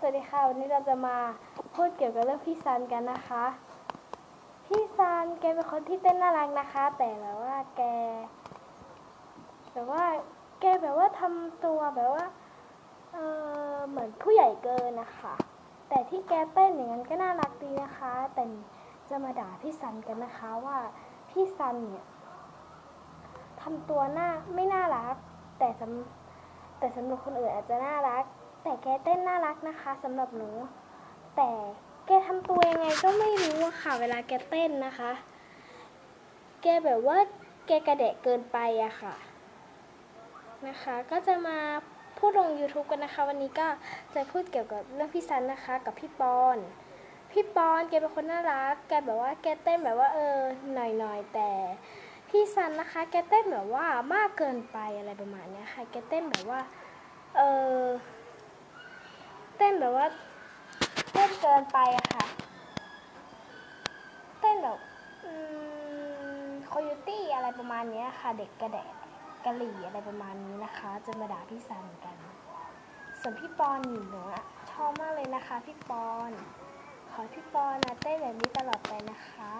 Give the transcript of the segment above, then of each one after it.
สวัสดีค่ะ วันนี้เราจะมาพูดเกี่ยวกับเรื่องพี่ซันกันนะคะ พี่ซันแกเป็นคนที่เต้นน่ารักนะคะ แต่แบบว่าแกแบบว่า แกแบบว่าทำตัวแบบว่าเออเหมือนผู้ใหญ่เกินนะคะ แต่ที่แกเต้นอย่างนั้นก็น่ารักดีนะคะ แต่จะมาด่าพี่ซันกันนะคะว่าพี่ซันเนี่ยทำตัวหน่าไม่น่ารัก แต่สำแต่สำหรับคนอื่นอาจจะน่ารัก แต่แกเต้นน่ารักนะคะสำหรับหนู แต่แกทำตัวยังไงก็ไม่รู้อะค่ะ เวลาแกเต้นนะคะ แกแบบว่าแกกระเดะเกินไปอะค่ะ นะคะ ก็จะมาพูดลง YouTube กันนะคะ วันนี้ก็จะพูดเกี่ยวกับเรื่องพี่ซันนะคะ กับพี่ปอน พี่ปอนแกเป็นคนน่ารัก แกแบบว่าแกเต้นแบบว่าเออหน่อยๆแต่พี่ซันนะคะ แกเต้นแบบว่ามากเกินไปอะไรประมาณนี้ค่ะ แกเต้นแบบว่า เออ เต้นแบบว่า เต้นเกินไปอะค่ะ เต้นแบบคโยตี้อะไรประมาณนี้ค่ะ เด็กกระแดะกะหรี่อะไรประมาณนี้นะคะจะมาด่าพี่ซันกัน ส่วนพี่ปอนหนูอะชอบมากเลยนะคะ พี่ปอน ขอพี่ปอนนะเต้นแบบนี้ตลอดไปนะคะ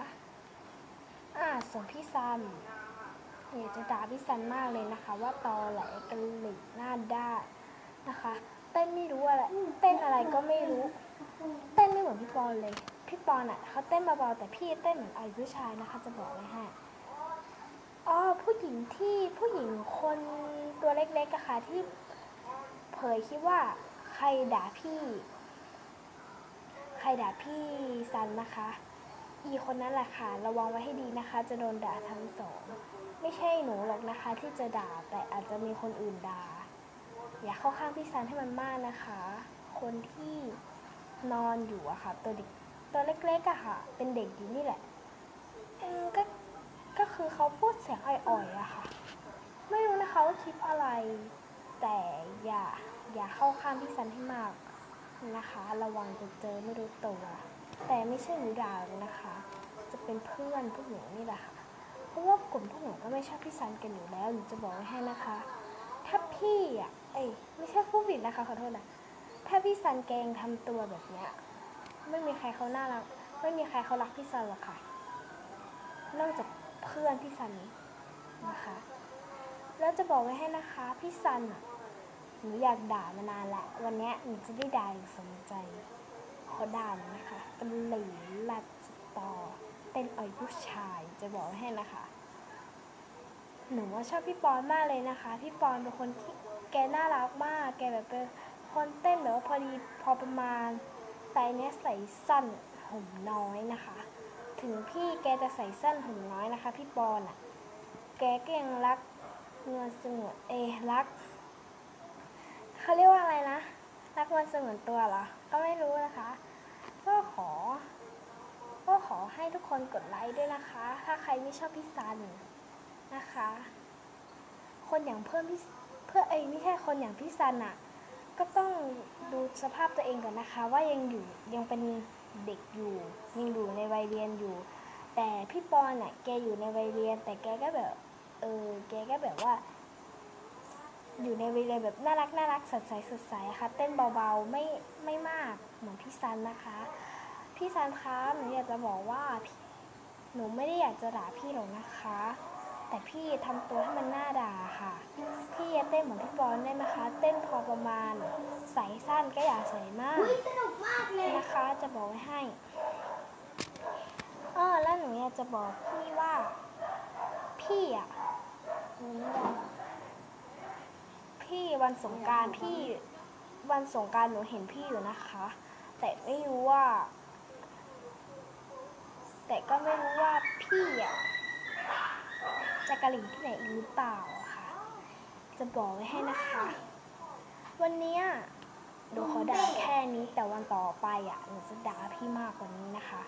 อ่าส่วนพี่ซันอยากจะด่าพี่ซันมากเลยนะคะ ว่าตอแหลกะหรี่หน้าด้านนะคะ ต้นไม่รู้อะไรเต้นอะไรก็ไม่รู้ เต้นไม่เหมือนพี่ปอนเลย พี่ปอนอะเขาเต้นเบาๆแต่พี่เต้นเหมือนไอ้ผู้ชายนะคะ จะบอกไว้ให้อ๋อผู้หญิงที่ผู้หญิงคนตัวเล็กๆอะค่ะที่เผยคิดว่าใครด่าพี่ ใครด่าพี่ซันนะคะ อีคนนั้นแหละค่ะ ระวังไว้ให้ดีนะคะ จะโดนด่าทั้งสอง ไม่ใช่หนูหรอกนะคะที่จะด่าแต่อาจจะมีคนอื่นด่า อย่าเข้าข้างพี่ซันให้มันมากนะคะ คนที่นอนอยู่อะค่ะ ตัวเด็กตัวเล็กๆอะค่ะ เป็นเด็กอยู่นี่แหละก็ก็คือเขาพูดเสียงอ่อยๆอะค่ะ ไม่รู้นะคะว่าคลิปอะไร แต่อย่าอย่าเข้าข้างพี่ซันให้มากนะคะ ระวังจะเจอไม่รู้ตัว แต่ไม่ใช่หนูด่าหรอกนะคะ จะเป็นเพื่อนพวกหนูนี่แหละค่ะเพราะว่ากลุ่มพวกหนูก็ไม่ชอบพี่ซันกันอยู่แล้วหนูจะบอกไว้ให้นะคะ ถ้าพี่อะ อ้ไม่ใช่ผู้ผิดนะคะขอโทษนะถ้าพี่ซันแกงทำตัวแบบเนี้ยไม่มีใครเขาน่ารัก ไม่มีใครเขารักพี่ซันหรอกค่ะ นอกจากเพื่อนพี่ซันนะคะ แล้วจะบอกไว้ให้นะคะพี่ซันอะหนูอยากด่ามานานละวันเนี้ยหนูจะได้ด่าอย่างสมใจ ขอด่าหนอยนะคะเป็นหลีลัดสตอเป็นอ่อยผู้ชายจะบอกไว้ให้นะคะ หนูว่าชอบพี่ปอนมากเลยนะคะ พี่ปอนเป็นคนที่แกน่ารักมาก แกแบบเป็นคนเต้นแบบว่าพอดีพอประมาณ แต่เนี้ยใส่สั้นผมน้อยนะคะ ถึงพี่แกจะใส่สั้นผมน้อยนะคะ พี่ปอนอะ่ะ แกก็ยังรักเงินสงวนเอรักเขาเรียกว่าอะไรนะ รักเงินสงวนตัวเหรอ ก็ไม่รู้นะคะ ก็ขอ ก็ขอให้ทุกคนกดไลค์ด้วยนะคะ ถ้าใครไม่ชอบพี่ซัน นะคะ คนอย่างเพื่อนพี่เพื่อเอยไม่ใช่คนอย่างพี่ซันอะก็ต้องดูสภาพตัวเองก่อนนะคะ ว่ายังอยู่ยังเป็นเด็กอยู่ยังอยู่ในวัยเรียนอยู่ แต่พี่ปอนอะแกอยู่ในวัยเรียน แต่แกก็แบบเออแกก็แบบว่า อยู่ในวัยเรียนแบบน่ารักน่ารักสดใสสดใสค่ะ เต้นเบาๆไม่ไม่มากเหมือนพี่ซันนะคะพี่ซันคะหนูอยากจะบอกว่าหนูไม่ได้อยากจะด่าพี่หรอกนะคะ แต่พี่ทำตัวให้มันน่าด่าค่ะ พี่อย่าเต้นเหมือนพี่บอลได้ไหมคะ เต้นพอประมาณ ใส่สั้นก็อย่าใส่มากสนุกมากเลยนะคะ จะบอกไว้ให้เออแล้วหนูอยากจะบอกพี่ว่า พี่อะหนูไม่ได้พี่วันสงกรารพี่วันสงกรารหนูเห็นพี่อยู่นะคะ แต่ไม่รู้ว่า แต่ก็ไม่รู้ว่าพี่อะ จะกะหรี่ที่ไหนอีกหรือเปล่าค่ะ จะบอกไว้ให้นะคะ วันนี้ยหนูขอด่าแค่นี้แต่วันต่อไปอะหนูจะด่าพี่มากกว่านี้นะคะ